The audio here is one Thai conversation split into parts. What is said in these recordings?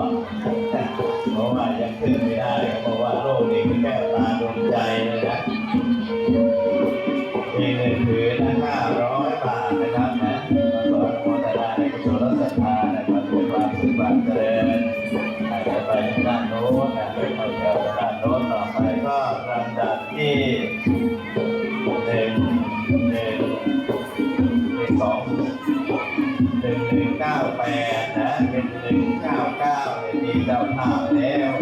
อ่เพราะว่ายังขึ้นไม่ได้เพราะว่าโลกนี้มันแค่ตาดวงใจนะครับมีเงินถือนะห้าร้อยบาทนะครับนะมาสอนโมรนาในกุศลศรัทธานะครับเพื่อความสุขความเจริญไปด้านโน้นนะไปเข้าแถด้านโน้นต่อไปก็ลำดับที่หนึ่งหนึ่งหนึ่งสองหนึ่งหนึ่งเก้าแปด เจ้าข้าวแล้ว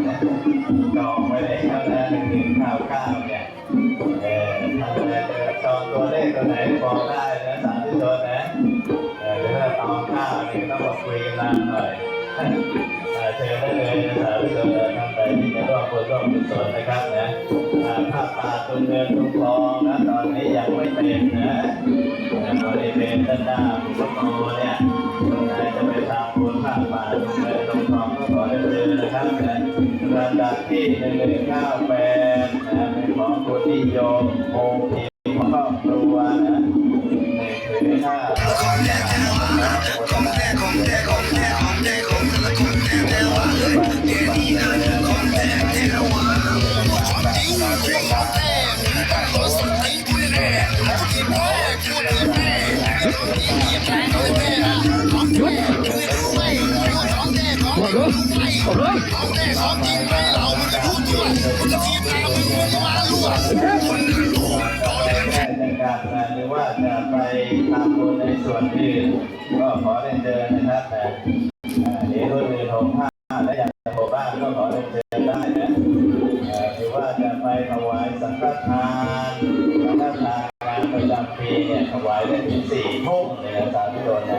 จองไว้แล้วนะหนึ่งงข้าวข้าวเนี่ยเออทำอะไรจองตัวเลขตัวไหนบอกได้นะสาธุชนนะเออถ้าตองข้าวเนี่ยต้องมาคุยกันนานหน่อยเชิญได้เลยนะสาธุชนท่านใดที่จะร่วมบุร่วมกุศลนะครับนะภาพตาตุนเงินตุนทองนะตอนนี้ยังไม่เป็นนะบริเวณเป็นหน้าหลวงพ่อเนี่ยตรงไหนจะไปทำบุญข้าพ ลำดับที่หนึ่งเก้าแปนเป็นของคนนิยมโอเคครอบครัวนข้าของแท้องแท้ของแท้ของแท้ท้ขอองแองแท้ของแท้ของงแท้งแท้ข้ของแแท้แท้ของแท้แท้ขอแท้ขอแท้ขอแท้ขอแท้แท้ของแท้ของแนี้ของแแท้แท้ขข้ของแนกุ้งแท้ของแท้ต้ขอท้แท้ข้ของแนกุ้งแท้ น่าจะว่าจะไปทำบุญในส่วนที่ก็ขอเรีนเชินะครับแต่นี้รุ่นนของผ้าและย่งบ้านก็ขอเรีนเชิได้นะหรืว่าจะไปถวายสังฆานสัานงประจปีเนี่ยถวายได้ถึงสี่ทุ่มในสาธุชนนะ